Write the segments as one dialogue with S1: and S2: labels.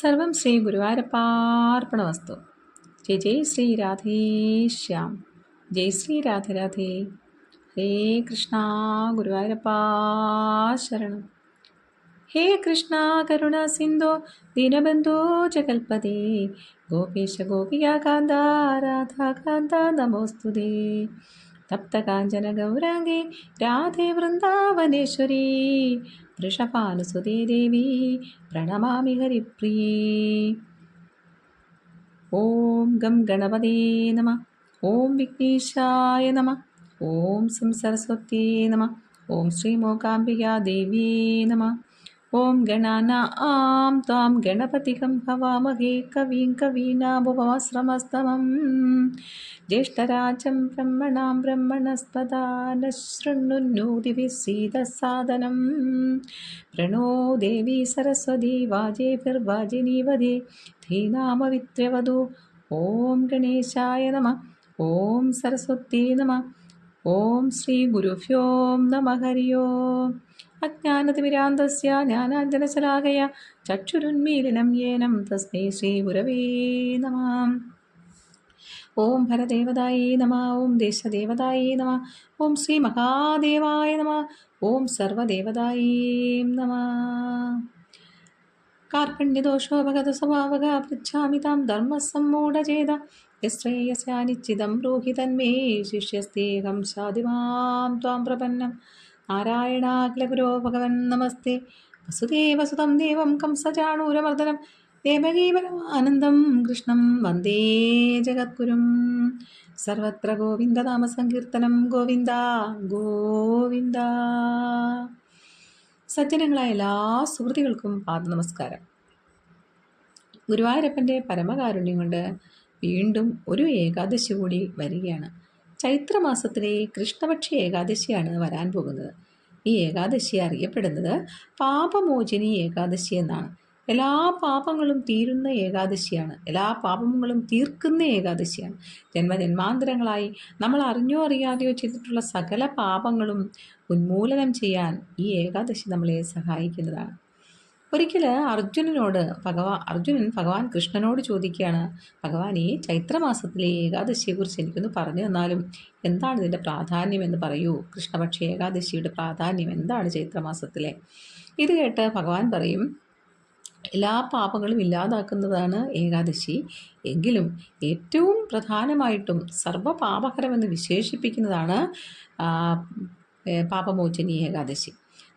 S1: സർവം ശ്രീ ഗുരുവായൂരപ്പാർപ്പണവസ്തു ജയ് ജയ് ശ്രീ രാധേശ്യാം ജയ് ശ്രീ രാധരാധേ ഹേ കൃഷ്ണ ഗുരുവായൂരപ്പാ ശരണം. ഹേ കൃഷ്ണ കരുണ സിന്ധോ ദീനബന്ധോ ജഗൽപദേ ഗോപേശ ഗോപിയാകാന്ത രാധാകാന്ത നമോസ്തുതേ തപ്തകാഞ്ചന ഗൗരാംഗേ രാധേ വൃന്ദാവനേശ്വരി. വൃഷഭാനുസുതേ ദേവി പ്രണമാമി ഹരിപ്രിയേ. ഓം ഗം ഗണപതേ നമ. ഓം വിഘ്നേശായ നമ. ഓം സം സരസ്വത്യേ നമ. ഓം ശ്രീ മൂകാംബികാ ദേവ്യേ നമ. ഓം ഗണാന ആം ത്വാം ഗണപതികം ഭവാമഹേ കവീം കവീനാമുപമശ്രമസ്തമം ജ്യേഷ്ഠരാജം ബ്രഹ്മണാം ബ്രഹ്മണസ്പദാന प्रणो പ്രണോ ദേവി वाजेभिर्वाजिनीवधे വാജേഭിർവാജിനീവധേ ॐ ഓം ഗണേശായ ॐ ഓം സരസ്വത്യേ ॐ ഓം ശ്രീ हरि ओम् അജ്ഞാനതിമിരാന്തസ്യ ജ്ഞാനാഞ്ജനശലാകയ ചക്ഷുരുന്മീലിനം യേനം തസ്മൈ ശ്രീപുരവേ നമാം. ഓം ഭരദേവതായി നമ ഓം ദേശദേവതായി നമ ഓം ശ്രീ മഹാദേവായ നമ ഓം സർവദേവതായി നമ. കാർപ്പണ്യദോഷോപഗത സ്വഭാവക പൃച്ഛാമി താം ധർമ്മസമ്മൂഢചേത യശ്രേയസ്യാനിശ്ചിതം ബ്രൂഹി ശിഷ്യസ്തേഹം ശാതിമാം ത്വാം പ്രപന്നം. നാരായണാഖിലഗുരോ ഭഗവൻ നമസ്തേ. വസുദേവസുതം ദേവം കംസചാണൂരമർദ്ദനം. ആനന്ദം കൃഷ്ണം വന്ദേ ജഗദ്ഗുരും. സർവത്ര ഗോവിന്ദനാമ സങ്കീർത്തനം ഗോവിന്ദ ഗോവിന്ദ. സജ്ജനങ്ങളായ എല്ലാ സുഹൃത്തുക്കൾക്കും പാദ നമസ്കാരം ഗുരുവായൂരപ്പന്റെ പരമകാരുണ്യം കൊണ്ട് വീണ്ടും ഒരു ഏകാദശി കൂടി വരികയാണ്. ചൈത്രമാസത്തിലെ കൃഷ്ണപക്ഷ ഏകാദശിയാണ് വരാൻ പോകുന്നത്. ഈ ഏകാദശി അറിയപ്പെടുന്നത് പാപമോചിനി ഏകാദശി എന്നാണ്. എല്ലാ പാപങ്ങളും തീരുന്ന ഏകാദശിയാണ്. എല്ലാ പാപങ്ങളും തീർക്കുന്ന ഏകാദശിയാണ്. ജന്മജന്മാന്തരങ്ങളായി നമ്മൾ അറിഞ്ഞോ അറിയാതെയോ ചെയ്തിട്ടുള്ള സകല പാപങ്ങളും ഉന്മൂലനം ചെയ്യാൻ ഈ ഏകാദശി നമ്മളെ സഹായിക്കുന്നതാണ്. ഒരിക്കൽ അർജുനനോട് ഭഗവാ അർജുനൻ ഭഗവാൻ കൃഷ്ണനോട് ചോദിക്കുകയാണ് ഭഗവാൻ ഈ ചൈത്രമാസത്തിലെ ഏകാദശിയെക്കുറിച്ച് എനിക്കൊന്ന് പറഞ്ഞു തന്നാലും എന്താണ് ഇതിന്റെ പ്രാധാന്യം എന്ന് പറയൂ? കൃഷ്ണപക്ഷ ഏകാദശിയുടെ പ്രാധാന്യം എന്താണ് ചൈത്രമാസത്തിലെ? ഇത് കേട്ട് ഭഗവാൻ പറയും എല്ലാ പാപങ്ങളും ഇല്ലാതാക്കുന്നതാണ് ഏകാദശി. എങ്കിലും ഏറ്റവും പ്രധാനമായിട്ടും സർവപാപകരമെന്ന് വിശേഷിപ്പിക്കുന്നതാണ് പാപമോചനി ഏകാദശി.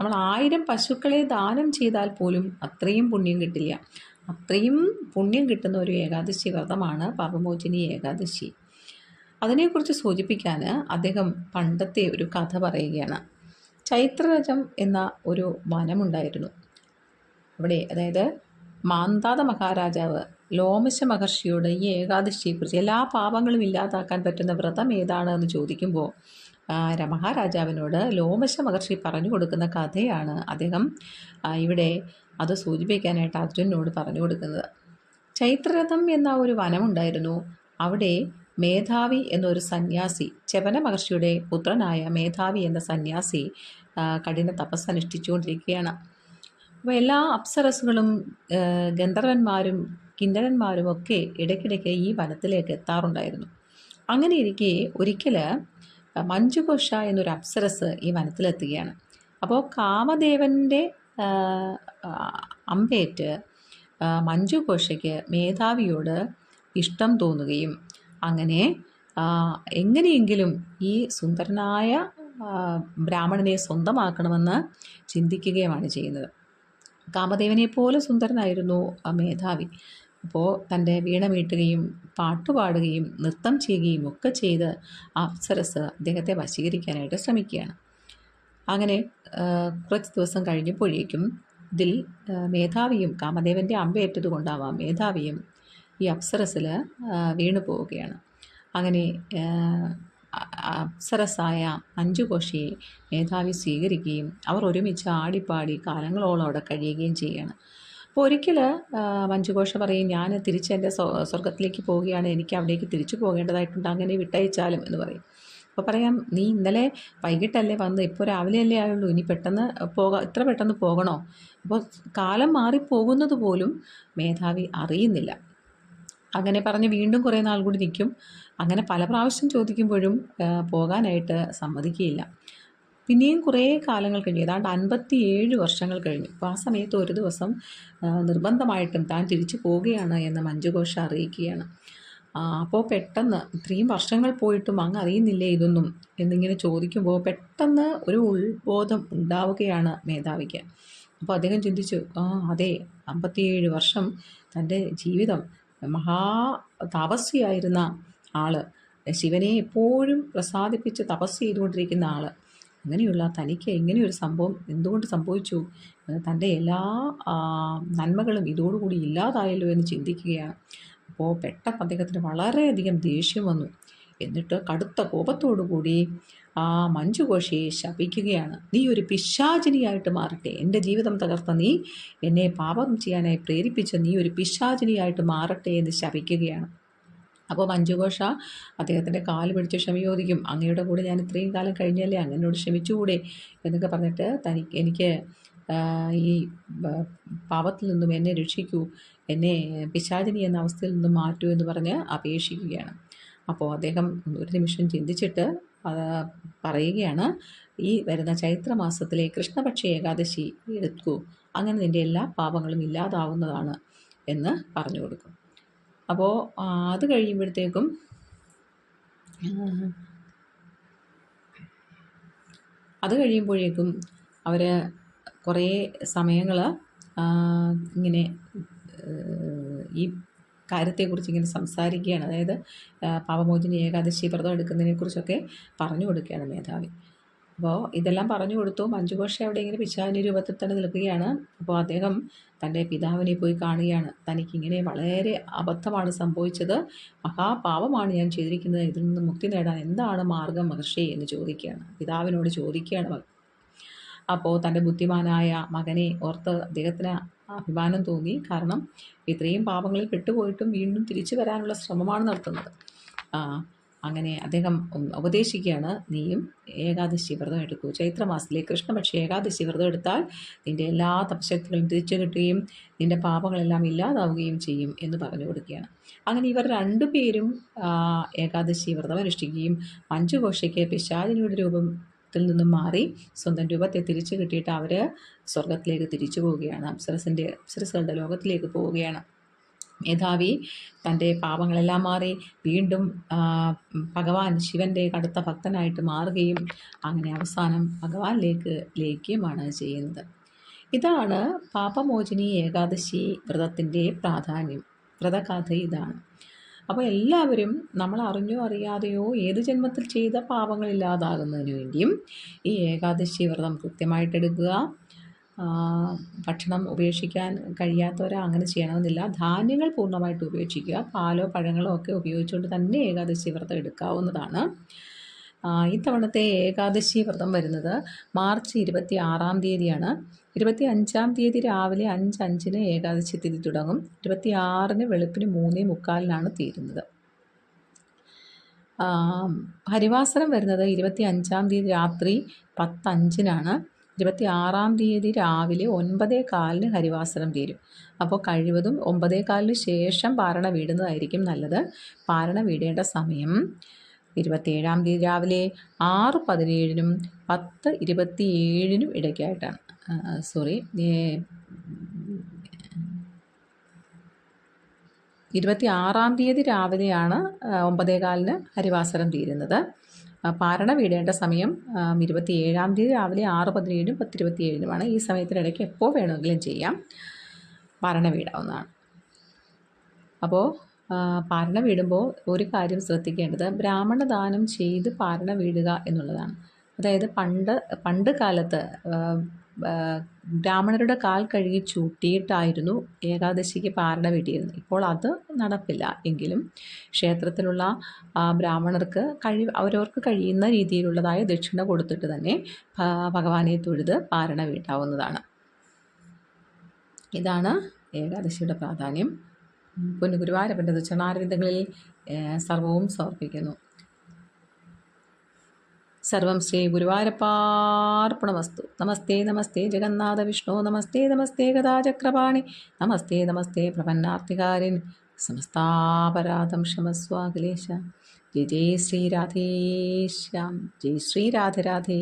S1: നമ്മൾ ആയിരം പശുക്കളെ ദാനം ചെയ്താൽ പോലും അത്രയും പുണ്യം കിട്ടില്ല. അത്രയും പുണ്യം കിട്ടുന്ന ഒരു ഏകാദശി വ്രതമാണ് പാപമോചിനി ഏകാദശി. അതിനെക്കുറിച്ച് സൂചിപ്പിക്കാൻ അദ്ദേഹം പണ്ടത്തെ ഒരു കഥ പറയുകയാണ്. ചൈത്രരജം എന്ന ഒരു വനമുണ്ടായിരുന്നു. അവിടെ അതായത് മാന്താത മഹാരാജാവ് ലോമശ മഹർഷിയോട് ഈ ഏകാദശിയെക്കുറിച്ച് എല്ലാ പാപങ്ങളും ഇല്ലാതാക്കാൻ പറ്റുന്ന വ്രതം ഏതാണ് എന്ന് ചോദിക്കുമ്പോൾ മഹാരാജാവിനോട് ലോമശ മഹർഷി പറഞ്ഞു കൊടുക്കുന്ന കഥയാണ് അദ്ദേഹം ഇവിടെ അത് സൂചിപ്പിക്കാനായിട്ട് അർജുനോട് പറഞ്ഞു കൊടുക്കുന്നത്. ചൈത്രരഥം എന്ന ഒരു വനമുണ്ടായിരുന്നു. അവിടെ മേധാവി എന്നൊരു സന്യാസി ചെവന മഹർഷിയുടെ പുത്രനായ മേധാവി എന്ന സന്യാസി കഠിന തപസ് അനുഷ്ഠിച്ചുകൊണ്ടിരിക്കുകയാണ്. അപ്പോൾ എല്ലാ അപ്സരസുകളും ഗന്ധർവന്മാരും കിന്നരന്മാരും ഒക്കെ ഇടയ്ക്കിടയ്ക്ക് ഈ വനത്തിലേക്ക് എത്താറുണ്ടായിരുന്നു. അങ്ങനെ ഇരിക്കെ ഒരിക്കൽ മഞ്ജുഘോഷ എന്നൊരു അപ്സരസ് ഈ വനത്തിലെത്തുകയാണ്. അപ്പോൾ കാമദേവന്റെ അമ്പേറ്റ് മഞ്ജുഘോഷയ്ക്ക് മേധാവിയോട് ഇഷ്ടം തോന്നുകയും അങ്ങനെ എങ്ങനെയെങ്കിലും ഈ സുന്ദരനായ ബ്രാഹ്മണനെ സ്വന്തമാക്കണമെന്ന് ചിന്തിക്കുകയുമാണ് ചെയ്യുന്നത്. കാമദേവനെ പോലെ സുന്ദരനായിരുന്നു മേധാവി. അപ്പോൾ തന്റെ വീണ മീട്ടുകയും പാട്ടുപാടുകയും നൃത്തം ചെയ്യുകയും ഒക്കെ ചെയ്ത് അപ്സരസ് അദ്ദേഹത്തെ വശീകരിക്കാനായിട്ട് ശ്രമിക്കുകയാണ്. അങ്ങനെ കുറച്ച് ദിവസം കഴിഞ്ഞപ്പോഴേക്കും ഇതിൽ മേധാവിയും കാമദേവന്റെ അമ്പയേറ്റത് കൊണ്ടാവാം മേധാവിയും ഈ അപ്സരസിൽ വീണു പോവുകയാണ്. അങ്ങനെ അപ്സരസായ മഞ്ജുഘോഷിയെ മേധാവി സ്വീകരിക്കുകയും അവർ ഒരുമിച്ച് ആടിപ്പാടി കാലങ്ങളോളം അവിടെ കഴിയുകയും ചെയ്യുകയാണ്. അപ്പോൾ ഒരിക്കൽ മഞ്ജുഘോഷ പറയും ഞാൻ തിരിച്ച് എന്റെ സ്വർഗത്തിലേക്ക് പോവുകയാണ്. എനിക്ക് അവിടേക്ക് തിരിച്ചു പോകേണ്ടതായിട്ടുണ്ട്. അങ്ങനെ വിട്ടയച്ചാലും എന്ന് പറയും. അപ്പോൾ പറയാം നീ ഇന്നലെ വൈകിട്ടല്ലേ വന്ന്? ഇപ്പോൾ രാവിലെയല്ലേ ആയുള്ളൂ. ഇനി പെട്ടെന്ന് പോകാം ഇത്ര പെട്ടെന്ന് പോകണോ? അപ്പോൾ കാലം മാറിപ്പോകുന്നത് പോലും മേധാവി അറിയുന്നില്ല. അങ്ങനെ പറഞ്ഞ് വീണ്ടും കുറേ നാൾ കൂടി നിൽക്കും. അങ്ങനെ പല പ്രാവശ്യം ചോദിക്കുമ്പോഴും പോകാനായിട്ട് സമ്മതിക്കുകയില്ല. പിന്നെയും കുറേ കാലങ്ങൾ കഴിഞ്ഞു. ഏതാണ്ട് അൻപത്തി ഏഴ് വർഷങ്ങൾ കഴിഞ്ഞു. അപ്പോൾ ആ സമയത്ത് ഒരു ദിവസം നിർബന്ധമായിട്ടും താൻ തിരിച്ചു പോവുകയാണ് എന്ന് മഞ്ജുഘോഷ അറിയിക്കുകയാണ്. അപ്പോൾ പെട്ടെന്ന് ഇത്രയും വർഷങ്ങൾ പോയിട്ടും അങ്ങ് അറിയുന്നില്ലേ ഇതൊന്നും എന്നിങ്ങനെ ചോദിക്കുമ്പോൾ പെട്ടെന്ന് ഒരു ഉൾബോധം ഉണ്ടാവുകയാണ് മേധാവിക്ക്. അപ്പോൾ അദ്ദേഹം ചിന്തിച്ചു ആ അതെ അമ്പത്തിയേഴ് വർഷം തന്റെ ജീവിതം മഹാ തപസ്വിയായിരുന്ന ആൾ ശിവനെ എപ്പോഴും പ്രസാദിപ്പിച്ച് തപസ് ചെയ്തുകൊണ്ടിരിക്കുന്ന ആൾ അങ്ങനെയുള്ള തനിക്ക് ഇങ്ങനെയൊരു സംഭവം എന്തുകൊണ്ട് സംഭവിച്ചു? തന്റെ എല്ലാ നന്മകളും ഇതോടുകൂടി ഇല്ലാതായല്ലോ എന്ന് ചിന്തിക്കുകയാണ്. അപ്പോൾ പെട്ടെന്ന് അദ്ദേഹത്തിന് വളരെയധികം ദേഷ്യം വന്നു. എന്നിട്ട് കടുത്ത കോപത്തോടുകൂടി ആ മഞ്ജുഘോഷയെ ശപിക്കുകയാണ്. നീ ഒരു പിശാചിനിയായിട്ട് മാറട്ടെ. എന്റെ ജീവിതം തകർത്ത നീ എന്നെ പാപം ചെയ്യാനായി പ്രേരിപ്പിച്ച നീ ഒരു പിശാചിനിയായിട്ട് മാറട്ടെ എന്ന് ശപിക്കുകയാണ്. അപ്പോൾ മഞ്ജുഘോഷ അദ്ദേഹത്തിന്റെ കാൽ പിടിച്ച് ക്ഷമ ചോദിക്കും അങ്ങയുടെ കൂടെ ഞാൻ ഇത്രയും കാലം കഴിഞ്ഞല്ലേ? അങ്ങനോട് ക്ഷമിച്ചുകൂടെ? എന്നൊക്കെ പറഞ്ഞിട്ട് തനിക്ക് എനിക്ക് ഈ പാപത്തിൽ നിന്നും എന്നെ രക്ഷിക്കൂ എന്നെ പിശാചിനി എന്ന അവസ്ഥയിൽ നിന്നും മാറ്റൂ എന്ന് പറഞ്ഞ് അപേക്ഷിക്കുകയാണ്. അപ്പോൾ അദ്ദേഹം ഒരു നിമിഷം ചിന്തിച്ചിട്ട് പറയുകയാണ് ഈ വരുന്ന ചൈത്രമാസത്തിലെ കൃഷ്ണപക്ഷ ഏകാദശി എടുക്കൂ. അങ്ങനെ നിന്റെ എല്ലാ പാപങ്ങളും ഇല്ലാതാവുന്നതാണ് എന്ന് പറഞ്ഞു കൊടുക്കും. അപ്പോൾ അത് കഴിയുമ്പോഴത്തേക്കും അത് കഴിയുമ്പോഴേക്കും അവർ കുറേ സമയങ്ങൾ ഇങ്ങനെ ഈ കാര്യത്തെക്കുറിച്ച് ഇങ്ങനെ സംസാരിക്കുകയാണ്. അതായത് പാപമോചന ഏകാദശി വ്രതം എടുക്കുന്നതിനെക്കുറിച്ചൊക്കെ പറഞ്ഞു കൊടുക്കുകയാണ് മേധാവി. അപ്പോൾ ഇതെല്ലാം പറഞ്ഞു കൊടുത്തു. മഞ്ജുഘോഷ അവിടെ ഇങ്ങനെ പിശാവിന്റെ രൂപത്തിൽ തന്നെ നിൽക്കുകയാണ്. അപ്പോൾ അദ്ദേഹം തന്റെ പിതാവിനെ പോയി കാണുകയാണ്. തനിക്കിങ്ങനെ വളരെ അബദ്ധമാണ് സംഭവിച്ചത്. മഹാപാപമാണ് ഞാൻ ചെയ്തിരിക്കുന്നത്. ഇതിൽ നിന്ന് മുക്തി നേടാൻ എന്താണ് മാർഗം മഹർഷി എന്ന് ചോദിക്കുകയാണ്. പിതാവിനോട് ചോദിക്കുകയാണ് അപ്പോൾ തന്റെ ബുദ്ധിമാനായ മകനെ ഓർത്ത് അദ്ദേഹത്തിന് അഭിമാനം തോന്നി. കാരണം ഇത്രയും പാപങ്ങളിൽ പെട്ടുപോയിട്ടും വീണ്ടും തിരിച്ചു വരാനുള്ള ശ്രമമാണ് നടത്തുന്നത്. അങ്ങനെ അദ്ദേഹം ഉപദേശിക്കുകയാണ്. നീയും ഏകാദശി വ്രതം എടുക്കൂ. ചൈത്രമാസത്തിലെ കൃഷ്ണപക്ഷി ഏകാദശി വ്രതം എടുത്താൽ നിന്റെ എല്ലാ തപശക്തികളും തിരിച്ചു കിട്ടുകയും നിന്റെ പാപങ്ങളെല്ലാം ഇല്ലാതാവുകയും ചെയ്യും എന്ന് പറഞ്ഞു കൊടുക്കുകയാണ്. അങ്ങനെ ഇവർ രണ്ടുപേരും ഏകാദശി വ്രതം അനുഷ്ഠിക്കുകയും മഞ്ജുഘോഷയ്ക്ക് പിശാചിനിയുടെ രൂപം ത്തിൽ നിന്നും മാറി സ്വന്തം രൂപത്തെ തിരിച്ചു കിട്ടിയിട്ട് അവർ സ്വർഗത്തിലേക്ക് തിരിച്ചു പോവുകയാണ്. അപ്സരസിന്റെ അപ്സരസുകളുടെ ലോകത്തിലേക്ക് പോവുകയാണ്. മേധാവി തന്റെ പാപങ്ങളെല്ലാം മാറി വീണ്ടും ഭഗവാൻ ശിവന്റെ കടുത്ത ഭക്തനായിട്ട് മാറുകയും അങ്ങനെ അവസാനം ഭഗവാനിലേക്ക് ലയിക്കുകയുമാണ് ചെയ്യുന്നത്. ഇതാണ് പാപമോചിനി ഏകാദശി വ്രതത്തിന്റെ പ്രാധാന്യം. വ്രതകഥ ഇതാണ്. അപ്പോൾ എല്ലാവരും നമ്മൾ അറിഞ്ഞോ അറിയാതെയോ ഏത് ജന്മത്തിൽ ചെയ്ത പാപങ്ങൾ ഇല്ലാതാകുന്നതിന് വേണ്ടിയും ഈ ഏകാദശി വ്രതം കൃത്യമായിട്ട് എടുക്കുക. ഭക്ഷണം ഉപേക്ഷിക്കാൻ കഴിയാത്തവർ അങ്ങനെ ചെയ്യണമെന്നില്ല. ധാന്യങ്ങൾ പൂർണമായിട്ട് ഉപേക്ഷിക്കുക. പാലോ പഴങ്ങളോ ഒക്കെ ഉപയോഗിച്ചുകൊണ്ട് തന്നെ ഏകാദശി വ്രതം എടുക്കാവുന്നതാണ്. ഇത്തവണത്തെ ഏകാദശി വ്രതം വരുന്നത് മാർച്ച് ഇരുപത്തി ആറാം തീയതിയാണ്. ഇരുപത്തി അഞ്ചാം തീയതി രാവിലെ അഞ്ച് അഞ്ചിന് ഏകാദശി തിരി തുടങ്ങും. ഇരുപത്തി ആറിന് വെളുപ്പിന് മൂന്നേ മുക്കാലിനാണ് തീരുന്നത്. ഹരിവാസനം വരുന്നത് ഇരുപത്തി അഞ്ചാം തീയതി രാത്രി പത്തഞ്ചിനാണ്. ഇരുപത്തി ആറാം തീയതി രാവിലെ ഒൻപതേ കാലിന് ഹരിവാസനം തീരും. അപ്പോൾ കഴിവതും ഒമ്പതേ കാലിന് ശേഷം പാരണ വീടുന്നതായിരിക്കും നല്ലത്. പാരണ വീടേണ്ട സമയം ഇരുപത്തിയേഴാം തീയതി രാവിലെ ആറ് പതിനേഴിനും പത്ത് ഇരുപത്തിയേഴിനും ഇടയ്ക്കായിട്ടാണ്. സോറി ഇരുപത്തി ആറാം തീയതി രാവിലെയാണ് ഒമ്പതേകാലിന് ഹരിവാസരം തീരുന്നത്. പാരണ വീടേണ്ട സമയം ഇരുപത്തി ഏഴാം തീയതി രാവിലെ ആറ് പതിനേഴിനും പത്തിരുപത്തിയേഴിനുമാണ് ഈ സമയത്തിനിടയ്ക്ക് എപ്പോൾ വേണമെങ്കിലും ചെയ്യാം. പാരണ വീടാവുന്നതാണ്. അപ്പോൾ പാരണ വീടുമ്പോൾ ഒരു കാര്യം ശ്രദ്ധിക്കേണ്ടത് ബ്രാഹ്മണ ദാനം ചെയ്ത് പാരണ വീടുക എന്നുള്ളതാണ്. അതായത് പണ്ട് പണ്ട് കാലത്ത് ബ്രാഹ്മണരുടെ കാൽ കഴുകി ചൂട്ടിയിട്ടായിരുന്നു ഏകാദശിക്ക് പാരണ വീട്ടിയിരുന്നത്. ഇപ്പോൾ അത് നടപ്പില്ല. എങ്കിലും ക്ഷേത്രത്തിലുള്ള ബ്രാഹ്മണർക്ക് കഴി അവരവർക്ക് കഴിയുന്ന രീതിയിലുള്ളതായ ദക്ഷിണ കൊടുത്തിട്ട് തന്നെ ഭഗവാനെ തൊഴുത് പാരണ വീട്ടാവുന്നതാണ്. ഇതാണ് ഏകാദശിയുടെ പ്രാധാന്യം. പൊന്നു ദക്ഷിണാരവിന്ദങ്ങളിൽ സർവവും സമർപ്പിക്കുന്നു. സർവം ശ്രീ ഗുരുവായൂരപ്പാർപ്പണമസ്തു. നമസ്തേ നമസ്തേ ജഗന്നാഥ വിഷ്ണു. നമസ്തേ നമസ്തേ ഗതാചക്രപാണി നമസ്തേ നമസ്തേ പ്രപന്നാർത്തികാരൻ സമസ്താപരാധം ക്ഷമസ്വാഖിലേശ. ജയ ജയ ശ്രീരാധേശ്യാം ജയ് ജയ ശ്രീ രാധേ രാധേ.